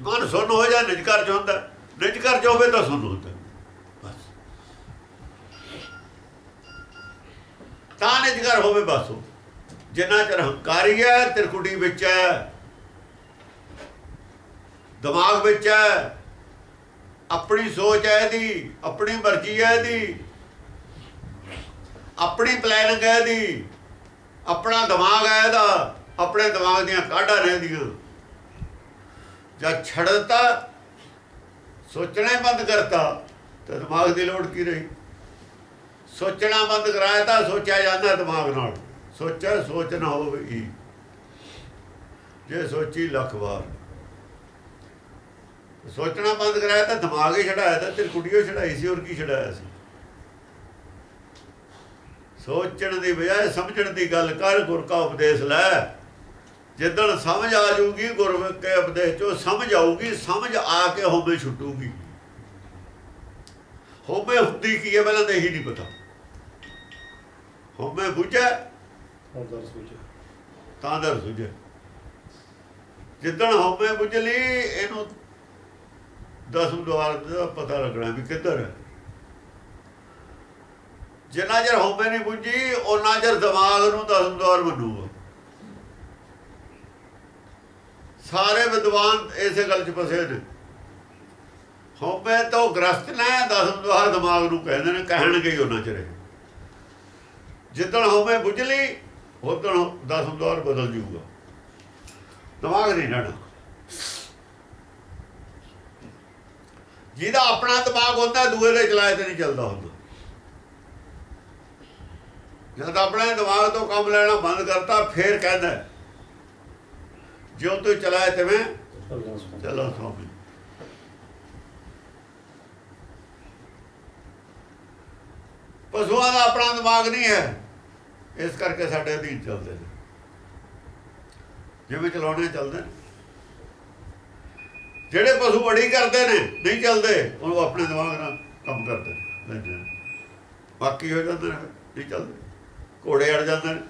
ਮਨ ਸੁਣ ਹੋ ਜਾ, ਨਿਜ ਘਰ ਚ ਹੁੰਦਾ। ਨਿਜ ਕਰ ਚ ਹੋਵੇ ਤਾਂ ਸੁਣ ਹੁੰਦਾ। ਬਸ। ਤਾਂ ਨਿਜ ਘਰ ਹੋਵੇ ਬਸ ਉਹ। ਜਿੰਨਾ ਚਿਰ ਹੰਕਾਰੀ ਹੈ, ਤਿਰਕੁਟੀ ਵਿੱਚ ਹੈ। ਦਿਮਾਗ ਵਿੱਚ ਹੈ। ਆਪਣੀ ਸੋਚ ਹੈ ਇਹਦੀ, ਆਪਣੀ ਮਰਜ਼ੀ ਹੈ ਇਹਦੀ। ਆਪਣੀ ਪਲੈਨਿੰਗ ਹੈ ਇਹਦੀ। ਆਪਣਾ ਦਿਮਾਗ ਹੈ ਇਹਦਾ। ਆਪਣੇ ਦਿਮਾਗ ਦੀਆਂ ਕਾਢਾਂ ਰਹਿੰਦੀਆਂ ਜਦ ਛੱਡ ਦਿੱਤਾ ਸੋਚਣਾ ਹੀ ਬੰਦ ਕਰਤਾ, ਤਾਂ ਦਿਮਾਗ ਦੀ ਲੋੜ ਕੀ ਰਹੀ? ਸੋਚਣਾ ਬੰਦ ਕਰਾਇਆ ਤਾਂ ਸੋਚਿਆ ਜਾਂਦਾ ਦਿਮਾਗ ਨਾਲ। ਸੋਚਿਆ, ਸੋਚ ਨਾ ਹੋਵੇ ਜੇ ਸੋਚੀ, ਲੱਖ ਵਾਰ। ਸੋਚਣਾ ਬੰਦ ਕਰਾਇਆ ਤਾਂ ਦਿਮਾਗ ਹੀ ਛਡਾਇਆ ਤਾਂ ਤਿਰਕੁਟੀਓ ਛਡਾਈ ਸੀ, ਹੋਰ ਕੀ ਛਡਾਇਆ ਸੀ? ਸੋਚਣ ਦੀ ਬਜਾਏ ਸਮਝਣ ਦੀ ਗੱਲ ਕਰ, ਗੁਰ ਕਾ ਉਪਦੇਸ਼ ਲੈ। ਜਿੱਦਣ ਸਮਝ ਆ ਜਾਊਗੀ ਗੁਰ ਕੇ ਉਪਦੇਸ਼ ਚੋਂ ਸਮਝ ਆਊਗੀ ਸਮਝ ਆ ਕੇ ਹੋਵੇ ਛੁੱਟੂਗੀ। ਹੋਵੇ ਹੁੰਦੀ ਕੀ ਹੈ ਪਹਿਲਾਂ ਤਾਂ ਇਹੀ ਨਹੀਂ ਪਤਾ। ਹੋਵੇ ਬੁਝੇ ਤਾਂ ਦਰ ਸੁਝੇ ਜਿੱਦਣ ਹੋਵੇ ਬੁਝ ਲਈ ਇਹਨੂੰ ਦਸਮ ਦਵਾਰ ਦਾ ਪਤਾ ਲੱਗਣਾ ਵੀ ਕਿੱਧਰ ਹੈ। ਜਿੰਨਾ ਚਿਰ ਹੋਵੇ ਨਹੀਂ ਬੁੱਝੀ ਉਹਨਾਂ ਚਿਰ ਦਿਮਾਗ ਨੂੰ ਦਸਮ ਦਵਾਰ ਮੰਨੂਗਾ। ਸਾਰੇ ਵਿਦਵਾਨ ਇਸੇ ਗੱਲ 'ਚ ਫਸੇ ਨੇ। ਹੋਵੇ ਤਾਂ ਗ੍ਰਸਤ ਨੇ ਦਸਮ ਦੁਆਰ ਦਿਮਾਗ ਨੂੰ ਕਹਿੰਦੇ ਨੇ, ਕਹਿਣਗੇ ਹੀ ਉਹਨਾਂ ਚਿਰ। ਜਿੱਦਣ ਹੋਵੇ ਬੁੱਝ ਲਈ, ਉਦੋਂ ਦਸਮ ਦੁਆਰ ਬਦਲ ਜੂਗਾ। ਦਿਮਾਗ ਨਹੀਂ ਰਹਿਣਾ। ਜਿਹਦਾ ਆਪਣਾ ਦਿਮਾਗ ਹੁੰਦਾ, ਦੂਏ ਦੇ ਚਲਾਏ ਤੇ ਨਹੀਂ ਚੱਲਦਾ ਹੁੰਦਾ। ਜਦ ਆਪਣੇ ਦਿਮਾਗ ਤੋਂ ਕੰਮ ਲੈਣਾ ਬੰਦ ਕਰਤਾ, ਫੇਰ ਕਹਿੰਦਾ ਜਿਉਂ ਤੂੰ ਚਲਾਏ ਤਵੇਂ ਚਲੋ ਸੋਮੀ ਪਸ਼ੂਆਂ ਦਾ ਆਪਣਾ ਦਿਮਾਗ ਨਹੀਂ ਹੈ। ਇਸ ਕਰਕੇ ਸਾਡੇ ਅਧੀਨ ਚੱਲਦੇ ਨੇ। ਜਿਵੇਂ ਚਲਾਉਣੇ ਚੱਲਦੇ ਜਿਹੜੇ ਪਸ਼ੂ ਬੜੀ ਕਰਦੇ ਨੇ ਨਹੀਂ ਚੱਲਦੇ ਉਹ ਆਪਣੇ ਦਿਮਾਗ ਨਾਲ ਕੰਮ ਕਰਦੇ ਨੇ। ਬਾਕੀ ਹੋ ਜਾਂਦੇ ਨੇ ਨਹੀਂ ਚੱਲਦੇ। ਘੋੜੇ ਅੜ ਜਾਂਦੇ ਨੇ।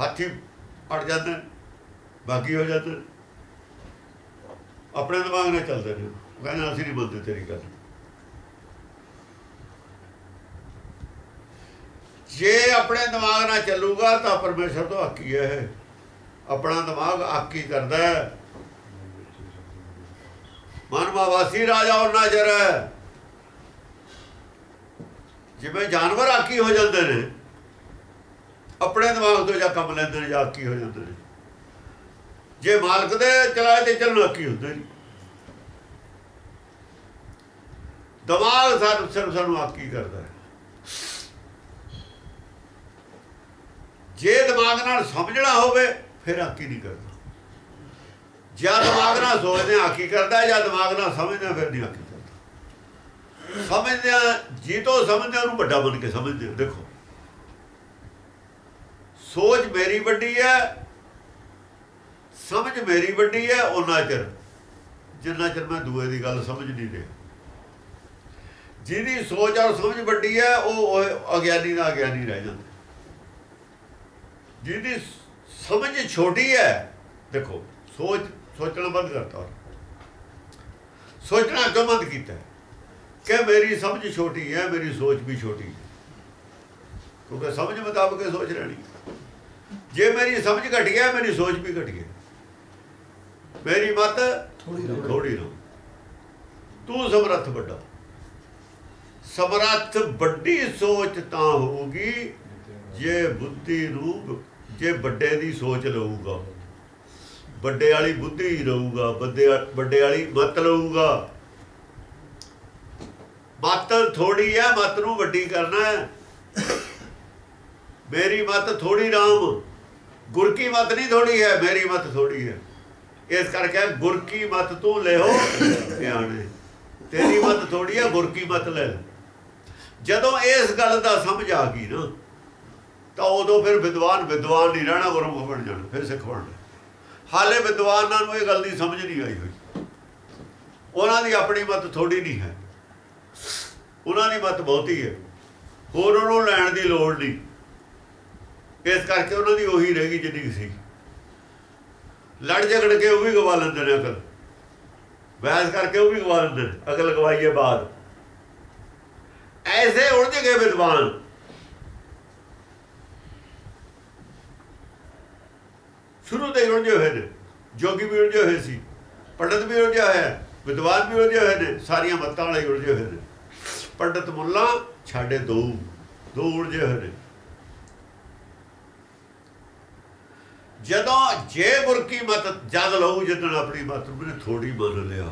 ਹਾਥੀ ਅੜ ਜਾਂਦੇ ਨੇ ਬਾਕੀ ਹੋ ਜਾਂਦੇ ਨੇ। ਆਪਣੇ ਦਿਮਾਗ ਨਾਲ ਚੱਲਦੇ ਨੇ। ਕਹਿੰਦੇ ਅਸੀਂ ਨਹੀਂ ਮੰਨਦੇ ਤੇਰੀ ਗੱਲ। ਜੇ ਆਪਣੇ ਦਿਮਾਗ ਨਾਲ ਚੱਲੂਗਾ ਤਾਂ ਪਰਮੇਸ਼ਰ ਤੋਂ ਆਕੀ ਹੈ ਆਪਣਾ ਦਿਮਾਗ ਆਕੀ ਕਰਦਾ ਹੈ। ਮਨ ਵਾਸੀ ਰਾਜਾ ਔਰ ਨਾਜਰ ਹੈ। ਜਿਵੇਂ ਜਾਨਵਰ ਆਕੀ ਹੋ ਜਾਂਦੇ ਨੇ। ਆਪਣੇ ਦਿਮਾਗ ਤੋਂ ਜਾਂ ਕੰਮ ਲੈਂਦੇ ਨੇ ਜਾਂ ਆਕੀ ਹੋ ਜਾਂਦੇ ਨੇ। ਜੇ ਮਾਲਕ ਦੇ ਚਲਾਏ ਤੇ ਚੱਲਣ ਆਕੀ ਹੁੰਦੇ ਨਹੀਂ ਦਿਮਾਗ ਸਾਨੂੰ ਸਿਰਫ ਸਾਨੂੰ ਆਕੀ ਕਰਦਾ ਹੈ? ਜੇ ਦਿਮਾਗ ਨਾਲ ਸਮਝਣਾ ਹੋਵੇ, ਫਿਰ ਆਕੀ ਨਹੀਂ ਕਰਦਾ ਜਾਂ ਦਿਮਾਗ ਨਾਲ ਸੋਚਦੇ ਆਕੀ ਕਰਦਾ ਜਾਂ ਦਿਮਾਗ ਨਾਲ ਸਮਝਦੇ ਫਿਰ ਨਹੀਂ ਆਕੀ ਕਰਦਾ। ਸਮਝਦੇ ਜੀ ਤੋਂ ਸਮਝਦੇ ਉਹਨੂੰ ਵੱਡਾ ਬਣ ਕੇ ਸਮਝਦੇ ਦੇਖੋ ਸੋਚ ਮੇਰੀ ਵੱਡੀ ਹੈ, ਸਮਝ ਮੇਰੀ ਵੱਡੀ ਹੈ ਉਹਨਾਂ ਚਿਰ। ਜਿੰਨਾ ਚਿਰ ਮੈਂ ਦੂਏ ਦੀ ਗੱਲ ਸਮਝ ਨਹੀਂ ਰਿਹਾ। ਜਿਹਦੀ ਸੋਚ ਔਰ ਸਮਝ ਵੱਡੀ ਹੈ, ਉਹ ਅਗਿਆਨੀ ਦਾ ਅਗਿਆਨੀ ਰਹਿ ਜਾਂਦਾ। ਜਿਹਦੀ ਸਮਝ ਛੋਟੀ ਹੈ, ਦੇਖੋ, ਸੋਚ, ਸੋਚਣਾ ਬੰਦ ਕਰਤਾ ਸੋਚਣਾ ਕਿਉਂ ਬੰਦ ਕੀਤਾ? ਕਿ ਮੇਰੀ ਸਮਝ ਛੋਟੀ ਹੈ, ਮੇਰੀ ਸੋਚ ਵੀ ਛੋਟੀ ਹੈ। ਕਿਉਂਕਿ ਸਮਝ ਮੁਤਾਬਕ ਸੋਚ ਰਹਿਣੀ। ਜੇ ਮੇਰੀ ਸਮਝ ਘਟੀ ਹੈ ਮੇਰੀ ਸੋਚ ਵੀ ਘਟੀ ਹੈ ਮੇਰੀ ਮਤ ਥੋੜੀ ਥੋੜੀ ਰਹੋ। ਤੂੰ ਸਮਰੱਥ ਵੱਡਾ। ਸਮਰੱਥ ਵੱਡੀ ਸੋਚ ਤਾਂ ਹੋਊਗੀ ਜੇ ਬੁੱਧੀ ਨੂੰ ਜੇ ਵੱਡੇ ਦੀ ਸੋਚ ਲਊਗਾ ਵੱਡੇ ਵਾਲੀ ਬੁੱਧੀ ਰਹੂਗਾ ਵੱਡੇ ਵੱਡੇ ਵਾਲੀ ਮਤ ਲਊਗਾ ਮਤ ਥੋੜੀ ਹੈ ਮਤ ਨੂੰ ਵੱਡੀ ਕਰਨਾ। ਮੇਰੀ ਮਤ ਥੋੜੀ ਰਾਮ। ਗੁਰ ਕੀ ਮਤ ਨਹੀਂ ਥੋੜੀ ਹੈ, ਮੇਰੀ ਮਤ ਥੋੜੀ ਹੈ। ਇਸ ਕਰਕੇ ਗੁਰ ਕੀ ਮਤ ਤੂੰ ਲਿਓ ਧਿਆਨ ਤੇਰੀ ਮਤ ਥੋੜੀ ਹੈ ਗੁਰ ਕੀ ਮਤ ਲੈ ਜਦੋਂ ਇਸ ਗੱਲ ਦਾ ਸਮਝ ਆ ਗਈ ਨਾ, ਤਾਂ ਉਦੋਂ ਫਿਰ ਵਿਦਵਾਨ ਵਿਦਵਾਨ ਨਹੀਂ ਰਹਿਣਾ, ਗੁਰਮੁਖ ਬਣ ਜਾਣਾ, ਫਿਰ ਸਿੱਖ ਬਣਨਾ ਹਾਲੇ ਵਿਦਵਾਨਾਂ ਨੂੰ ਇਹ ਗੱਲ ਦੀ ਸਮਝ ਨਹੀਂ ਆਈ ਹੋਈ। ਉਹਨਾਂ ਦੀ ਆਪਣੀ ਮਤ ਥੋੜੀ ਨਹੀਂ ਹੈ। ਉਹਨਾਂ ਦੀ ਮਤ ਬਹੁਤੀ ਹੈ। ਹੋਰ ਉਹਨੂੰ ਲੈਣ ਦੀ ਲੋੜ ਨਹੀਂ। ਇਸ ਕਰਕੇ ਉਹਨਾਂ ਦੀ ਉਹੀ ਰਹਿ ਗਈ ਜਿੰਨੀ ਸੀ ਲੜ ਝਗੜ ਕੇ ਉਹ ਵੀ ਗਵਾ ਲੈਂਦੇ ਨੇ ਅਕਲ। ਬਹਿਸ ਕਰਕੇ ਉਹ ਵੀ ਗਵਾ ਲੈਂਦੇ ਨੇ, ਅਕਲ ਗਵਾਈਏ ਬਾਅਦ। ਐਸੇ ਉਲਝ ਗਏ ਵਿਦਵਾਨ। ਸ਼ੁਰੂ ਤੋਂ ਹੀ ਉਲਝੇ ਹੋਏ ਨੇ, ਜੋਗੀ ਵੀ ਉਲਝੇ ਹੋਏ ਸੀ, ਪੰਡਤ ਵੀ ਉਲਝਿਆ ਹੋਇਆ, ਵਿਦਵਾਨ ਵੀ ਉਲਝੇ ਹੋਏ ਨੇ, ਸਾਰੀਆਂ ਮੱਤਾਂ ਵਾਲੇ ਉਲਝੇ ਹੋਏ ਨੇ। ਪੰਡਤ ਮੁੱਲਾ, ਛਾੜੇ ਦੋ ਦੋ ਉਲਝੇ ਹੋਏ ਨੇ। ਜਦੋਂ ਜੇ ਗੁਰ ਕੀ ਮਤ ਜਦ ਲਊ ਜਦੋਂ ਆਪਣੀ ਮਤ ਨੇ ਥੋੜੀ ਮੰਨ ਲਿਆ।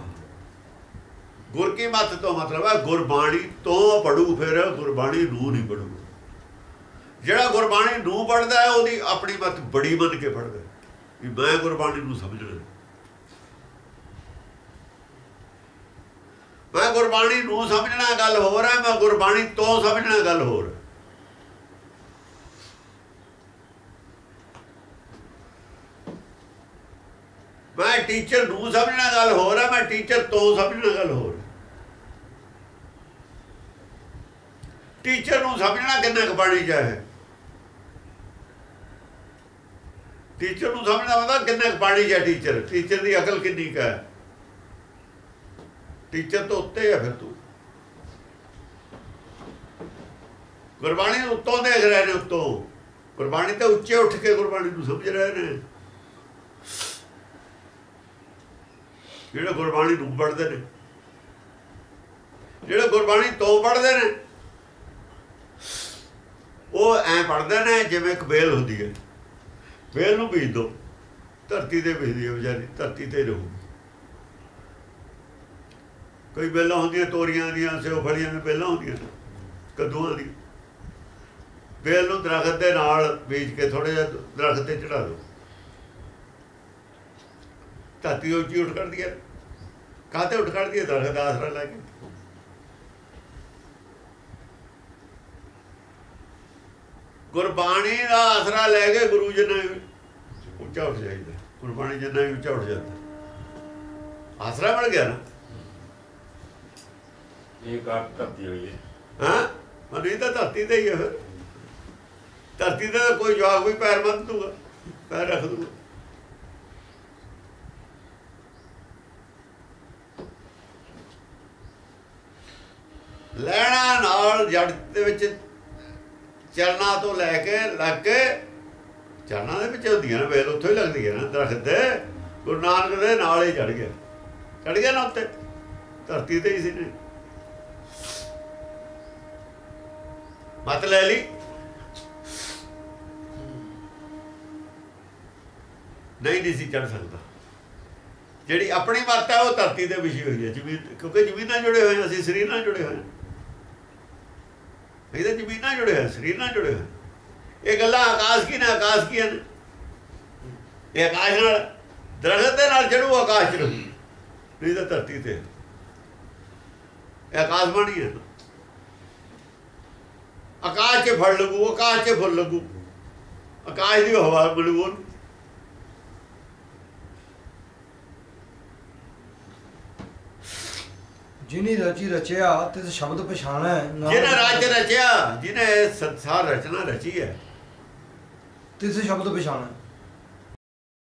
ਗੁਰ ਕੀ ਮਤ ਤੋਂ ਮਤਲਬ ਹੈ ਗੁਰਬਾਣੀ ਤੋਂ ਪੜੂ ਫਿਰ, ਗੁਰਬਾਣੀ ਨੂੰ ਨਹੀਂ ਪੜੂ। ਜਿਹੜਾ ਗੁਰਬਾਣੀ ਨੂੰ ਪੜਦਾ ਹੈ, ਉਹਦੀ ਆਪਣੀ ਮਤ ਬੜੀ ਮੰਨ ਕੇ ਪੜਦਾ ਵੀ ਮੈਂ ਗੁਰਬਾਣੀ ਨੂੰ ਸਮਝਣਾ ਮੈਂ ਗੁਰਬਾਣੀ ਨੂੰ ਸਮਝਣਾ ਗੱਲ ਹੋਰ ਹੈ, ਮੈਂ ਗੁਰਬਾਣੀ ਤੋਂ ਸਮਝਣਾ ਗੱਲ ਹੋਰ ਮੈਂ ਟੀਚਰ ਨੂੰ ਸਮਝਣਾ ਗੱਲ ਹੋਰ ਆ, ਮੈਂ ਟੀਚਰ ਤੋਂ ਸਮਝਣਾ ਗੱਲ ਹੋਰ ਟੀਚਰ ਨੂੰ ਸਮਝਣਾ ਕਿੰਨਾ ਕੁ ਪਾਣੀ ਚਾਹੇ ਟੀਚਰ ਨੂੰ ਸਮਝਣਾ ਹੁੰਦਾ ਕਿੰਨਾ ਕੁ ਪਾਣੀ ਚਾਹੇ ਟੀਚਰ ਟੀਚਰ ਦੀ ਅਕਲ ਕਿੰਨੀ ਕੁ ਹੈ। ਟੀਚਰ ਤੋਂ ਉੱਤੇ ਹੈ ਫਿਰ ਤੂੰ। ਗੁਰਬਾਣੀ ਨੂੰ ਉੱਤੋਂ ਦੇਖ ਰਹੇ ਨੇ ਉੱਤੋਂ। ਗੁਰਬਾਣੀ ਤੇ ਉੱਚੇ ਉੱਠ ਕੇ ਗੁਰਬਾਣੀ ਨੂੰ ਸਮਝ ਰਹੇ ਨੇ। ਜਿਹੜੇ ਗੁਰਬਾਣੀ ਨੂੰ ਪੜ੍ਹਦੇ ਨੇ। ਜਿਹੜੇ ਗੁਰਬਾਣੀ ਤੋਂ ਪੜ੍ਹਦੇ ਨੇ, ਉਹ ਐ ਪੜ੍ਹਦੇ ਨੇ ਜਿਵੇਂ ਇੱਕ ਹੁੰਦੀ ਹੈ। ਵੇਲ ਨੂੰ ਬੀਜ ਦੋ, ਧਰਤੀ ਤੇ ਬੀਜਦੀ ਹੈ ਵਿਚਾਰੀ, ਧਰਤੀ ਤੇ ਰਹੂ। ਕੋਈ ਬੇਲਾਂ ਹੁੰਦੀਆਂ ਤੋਰੀਆਂ ਦੀਆਂ, ਸਿਓ ਫੜੀਆਂ ਨੇ ਬੇਲਾਂ ਹੁੰਦੀਆਂ ਨੇ ਕੱਦੂਆਂ ਦੀ ਬੇਲ ਨੂੰ ਦਰਖਤ ਦੇ ਨਾਲ ਬੀਜ ਕੇ ਥੋੜੇ ਜਿਹਾ ਦਰਖਤ ਤੇ ਚੜਾ ਦਿਓ। ਧਰਤੀ ਉੱਚੀ ਉੱਠ ਕਰਦੀ ਹੈ। ਕਾਤੇ ਉੱਠ ਕਰਦੀ ਹੈ? ਦਰਖਤ ਦਾ ਆਸਰਾ ਲੈ ਕੇ। ਗੁਰਬਾਣੀ ਦਾ ਆਸਰਾ ਲੈ ਕੇ ਗੁਰੂ ਜੀ ਨੇ ਉੱਚਾ ਉੱਠ ਜਾਈਦਾ। ਗੁਰਬਾਣੀ ਜਿੰਨਾ ਵੀ ਉੱਚਾ ਉੱਠ ਜਾਂਦਾ। ਆਸਰਾ ਮਿਲ ਗਿਆ ਨਾ? ਇੱਕ ਆਪ ਧਰਤੀ ਹੋਈ ਹੈ। ਹਾਂ? ਮਨੀ ਤਾਂ ਧਰਤੀ ਤੇ ਹੀ ਹੈ ਧਰਤੀ ਤਾਂ ਕੋਈ ਜਵਾਬ ਵੀ ਪੈਰ ਬੰਦ ਦੂਗਾ ਪੈਰ ਰੱਖ ਦੂਗਾ। ਲੈਣਾ ਨਾਲ ਜੜ ਦੇ ਵਿੱਚ ਚਰਨਾ ਤੋਂ ਲੈ ਕੇ ਲੱਗ ਕੇ ਚਰਨਾ ਦੇ ਵਿੱਚ ਹੁੰਦੀਆਂ ਨੇ, ਵੇਲ ਉੱਥੋਂ ਹੀ ਲੱਗਦੀਆਂ ਨੇ ਦਰਖਤ। ਤੇ ਗੁਰੂ ਨਾਨਕ ਦੇ ਨਾਲ ਹੀ ਚੜ ਗਿਆ। ਚੜ ਗਿਆ ਨਾ ਉੱਤੇ ਧਰਤੀ ਤੇ ਹੀ ਸੀ ਨੇ। ਮਤ ਲੈ ਲਈ। ਨਹੀਂ ਨਹੀਂ ਸੀ ਚੜ ਸਕਦਾ। ਜਿਹੜੀ ਆਪਣੀ ਮੱਤ ਹੈ, ਉਹ ਧਰਤੀ ਦੇ ਵਿਸ਼ੀ ਹੋਈ ਹੈ। ਜ਼ਮੀਨ ਕਿਉਂਕਿ ਜ਼ਮੀਨਾਂ ਜੁੜੇ ਹੋਏ ਅਸੀਂ ਸਰੀਰ ਨਾਲ ਜੁੜੇ ਹੋਏ ਹਾਂ। ਇਹ ਤਾਂ ਜ਼ਮੀਨਾਂ ਜੁੜੇ ਹੋਏ, ਸਰੀਰ ਨਾਲ ਜੁੜੇ ਹੋਏ। ਇਹ ਗੱਲਾਂ ਆਕਾਸ਼ ਕੀ ਨੇ, ਆਕਾਸ਼ ਕੀ ਨੇ ਇਹ ਆਕਾਸ਼ ਨਾਲ, ਦਰਖਤ ਦੇ ਨਾਲ ਚੜੂ ਆਕਾਸ਼ ਚ ਰਹੂ। ਨਹੀਂ ਤਾਂ ਧਰਤੀ ਤੇ ਇਹ ਆਕਾਸ਼ ਬਾਣੀ ਹੈ। ਆਕਾਸ਼ 'ਚ ਫੜ ਲੱਗੂ, ਆਕਾਸ਼ 'ਚ ਫੁੱਲ ਲੱਗੂ। ਆਕਾਸ਼ ਦੀ ਹਵਾ ਮਿਲੂ ਉਹਨੂੰ। ਜਿਨੀ ਰਚੀ ਰਚਿਆ ਤਿਸ ਸ਼ਬਦ ਪਛਾਣੈ ਜਿਹਨੇ ਰਾਜ ਰਚਿਆ ਜਿਹਨੇ ਸੰਸਾਰ ਰਚਨਾ ਰਚੀ ਹੈ। ਤਿਸ ਸ਼ਬਦ ਪਛਾਣੈ।